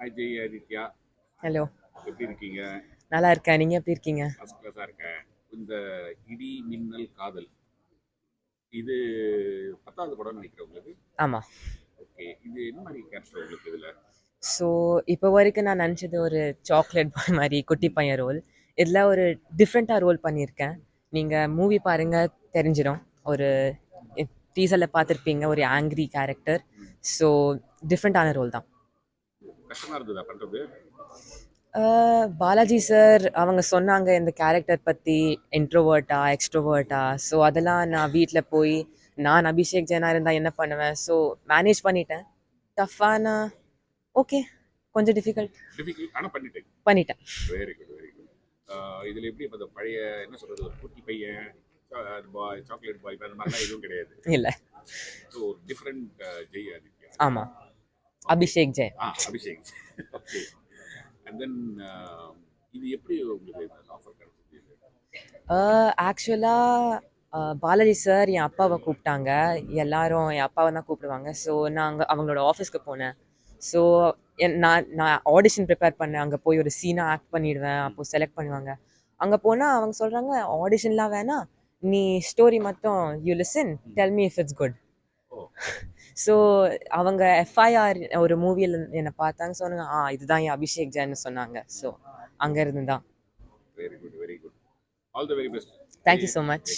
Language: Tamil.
ஹாய் ஜெய் ஆதித்யா. ஹலோ எப்படி இருக்கீங்க? நல்லா இருக்கேன் நீங்கள் எப்படி இருக்கீங்க? ஃபர்ஸ்ட் கிளாஸாக இருக்கேன். இந்த இடி மின்னல் காதல் இது பத்தாவது படம் நினைக்கிறேன் உங்களுக்கு. ஆமாம் ஓகே இது என்ன மாதிரி கேரக்டர் உங்களுக்கு இதில்? ஸோ இப்போ வரைக்கும் நான் நினச்சது ஒரு சாக்லேட் பாய் மாதிரி குட்டி பையன் ரோல் இதில் ஒரு டிஃப்ரெண்ட்டாக ரோல் பண்ணியிருக்கேன். நீங்கள் மூவி பாருங்கள் தெரிஞ்சிடும் ஒரு டீசரில் பார்த்துருப்பீங்க ஒரு ஆங்க்ரி கேரக்டர் ஸோ டிஃப்ரெண்ட்டான ரோல் தான். கஷ்டமாக இருந்ததா பண்ணுறது பாலாஜி சார் அவங்க சொன்னாங்க இந்த கேரக்டர் பற்றி இன்ட்ரோவர்ட்டா எக்ஸ்ட்ரோவர்ட்டா ஸோ அதெல்லாம் நான் வீட்டில் போய் நான் அபிஷேக் ஜெயனா இருந்தால் என்ன பண்ணுவேன்? ஸோ மேனேஜ் பண்ணிட்டேன். டஃப்பானா ஓகே கொஞ்சம் டிஃபிகல்ட் டிஃபிகல்ட் ஆனால் பண்ணிட்டேன். பண்ணிட்டேன். வெரி குட் வெரி குட் இதில் எப்படி இப்போ இந்த பழைய என்ன சொல்கிறது ஒரு குட்டி பையன் பாய் சாக்லேட் பாய் அந்த மாதிரிலாம் எதுவும் கிடையாது. இல்லை. ஸோ ஒரு டிஃப்ரெண்ட் ஜெய் ஆதித்யா. ஆமாம் Abhishek Jayan. Ah Abhishek and then இது எப்படி உங்களுக்கு ஆஃபர் கிடைச்சது? ஆக்சுவலாக பாலாஜி சார் என் அப்பாவை கூப்பிட்டாங்க. எல்லாரும் என் அப்பாவை தான் கூப்பிடுவாங்க. ஸோ நான் அங்கே அவங்களோட ஆஃபீஸ்க்கு போனேன். ஸோ நான் நான் ஆடிஷன் ப்ரிப்பேர் பண்ணேன். அங்கே போய் ஒரு சீனாக ஆக்ட் பண்ணிடுவேன். அப்போ செலக்ட் பண்ணுவாங்க. அங்கே போனால் அவங்க சொல்கிறாங்க ஆடிஷன்லாம் வேணாம். நீ ஸ்டோரி மட்டும் you listen tell me if it's good so அவங்க எஃப்ஐஆர் ஒரு மூவியில் என்னை பார்த்தாங்க. சொன்னாங்க ஆ இதுதான் என் அபிஷேக் ஜெயன்னு சொன்னாங்க. ஸோ அங்கே இருந்து தான் very good very good all the very best thank you so much